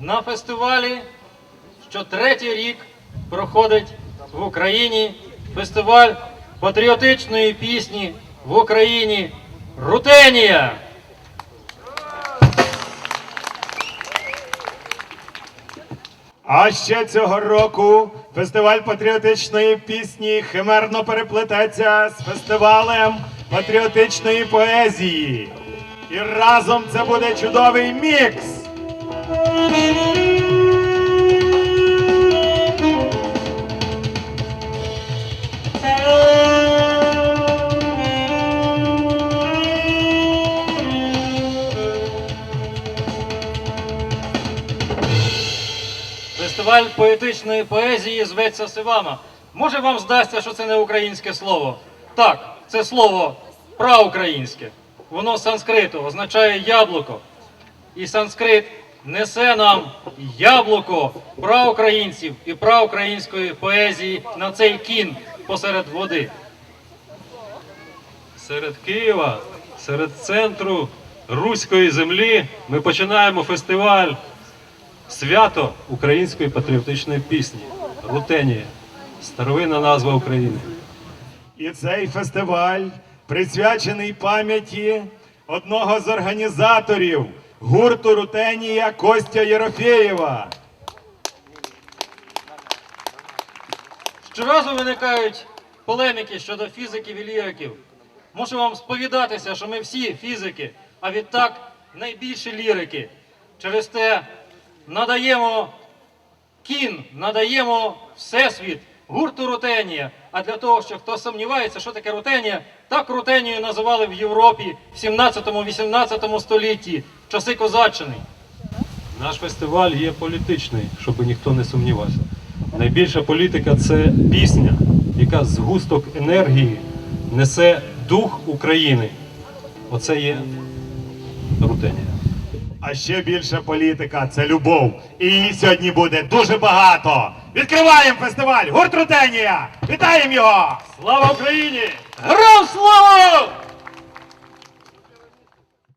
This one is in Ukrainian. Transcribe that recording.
на фестивалі, що третій рік проходить в Україні фестиваль патріотичної пісні в Україні Рутенія. А ще цього року фестиваль патріотичної пісні химерно переплететься з фестивалем патріотичної поезії. І разом це буде чудовий мікс. Фестиваль поетичної поезії зветься Сивама. Може вам здасться, що це не українське слово? Так, це слово праукраїнське. Воно з санскриту означає яблуко. І санскрит несе нам яблуко праукраїнців і праукраїнської поезії на цей кін посеред води. Серед Києва, серед центру руської землі ми починаємо фестиваль свято української патріотичної пісні Рутенія. Старовинна назва України. І цей фестиваль присвячений пам'яті одного з організаторів гурту Рутенія Костя Єрофєєва. Щоразу виникають полеміки щодо фізиків і ліриків. Мушу вам сповідатися, що ми всі фізики, а відтак найбільші лірики. Через те надаємо кін, надаємо всесвіт гурту Рутенія. А для того, що хто сумнівається, що таке Рутенія, так Рутенію називали в Європі в 17-18 столітті, в часи козаччини. Наш фестиваль є політичний, щоб ніхто не сумнівався. Найбільша політика це пісня, яка з густок енергії несе дух України. Оце є Рутенія. А ще більша політика це любов. І її сьогодні буде дуже багато. Відкриваємо фестиваль! Гурт Рутенія! Вітаємо його! Слава Україні! Героям слава!